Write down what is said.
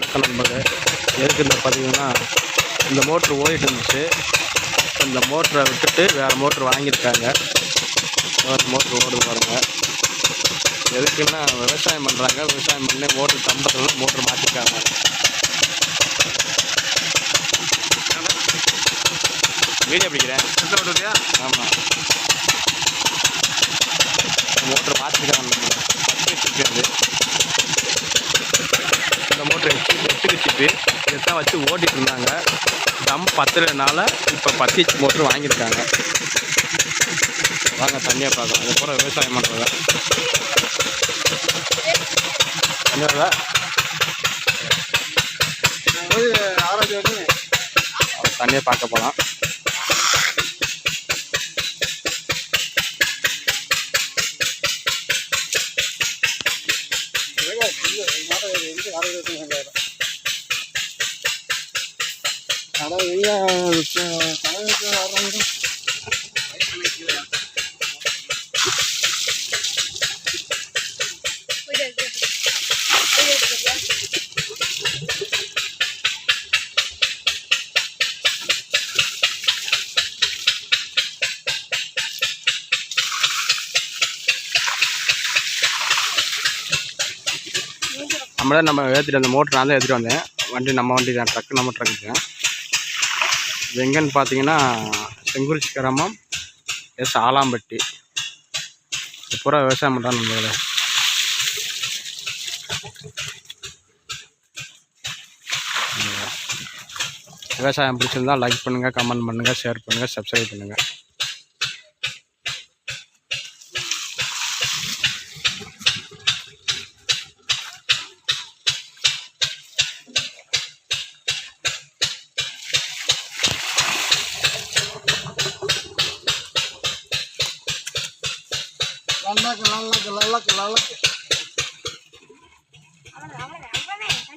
வணக்கம் நண்பர்களே. எதுக்கு இந்த பார்த்தீங்கன்னா இந்த மோட்ரு ஓடிட்டு இருந்துச்சு. இந்த மோட்டரை விட்டுட்டு வேறு மோட்ரு வாங்கியிருக்காங்க. வேறு மோட்ரு ஓடுது பாருங்க. எதுக்குன்னா விவசாயம் பண்ணுறாங்க விவசாயம் பண்ணி மோட்ரு தம்பத்தில் மோட்ரு மாற்றிருக்காங்க வீடியோ பிடிக்கிறேன். ஆமாம் மோட்ரு மாற்றிருக்காங்க இந்த மோட்ரு வச்சுட்டு இதைத்தான் வச்சு ஓட்டிட்டு இருந்தாங்க. தம் பத்துலனால இப்போ பத்து ஹெச் மோட்ரு வாங்கியிருக்காங்க. வாங்க தண்ணியை பார்க்கலாம். இது பூரா விவசாயம் பண்ணுறத தண்ணியை பார்க்க போகலாம் நம்மளே நம்ம ஏற்றிட்டு அந்த மோட்டர் நான் தான் ஏற்றிட்டு வந்தேன். வண்டி நம்ம வண்டி தான் ட்ரக்கு நம்ம ட்ரக்கு தான் இது எங்கன்னு பார்த்தீங்கன்னா செங்குறிச்சி கிராமம் எஸ் ஆலாம்பட்டி. பூரா விவசாயம் பண்ணுறாங்க நம்மளோட விவசாயம் பிடிச்சிருந்தா லைக் பண்ணுங்கள் கமெண்ட் பண்ணுங்கள் ஷேர் பண்ணுங்கள் சப்ஸ்கிரைப் பண்ணுங்கள் লাল লাগে লাল লাগে লাল লাগে